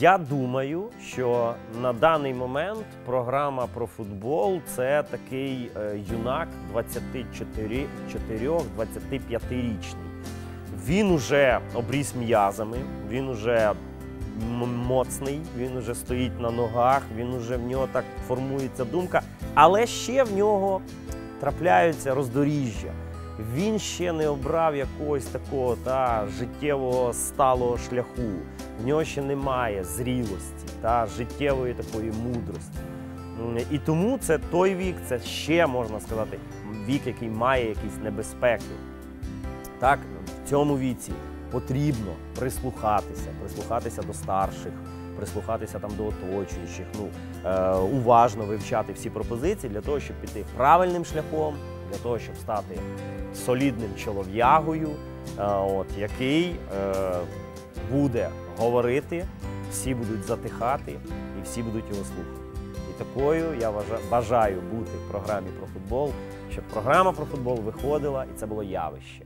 Я думаю, що на даний момент програма про футбол це такий е, юнак 24-25-річний. Він уже обріс м'язами, він уже моцний, він уже стоїть на ногах, він уже в нього так формується думка, але ще в нього трапляються роздоріжжя. Він ще не обрав якогось такого та, життєвого сталого шляху. В нього ще немає зрілості та життєвої такої мудрості. І тому це той вік, це ще можна сказати, вік, який має якісь небезпеки. Так, в цьому віці потрібно прислухатися, прислухатися до старших, прислухатися там до оточуючих, ну, е, уважно вивчати всі пропозиції для того, щоб піти правильним шляхом, для того, щоб стати солідним чолов'ягою, е, який е, буде говорити, всі будуть затихати і всі будуть його слухати. І такою я бажаю бути в програмі про футбол, щоб програма про футбол виходила і це було явище.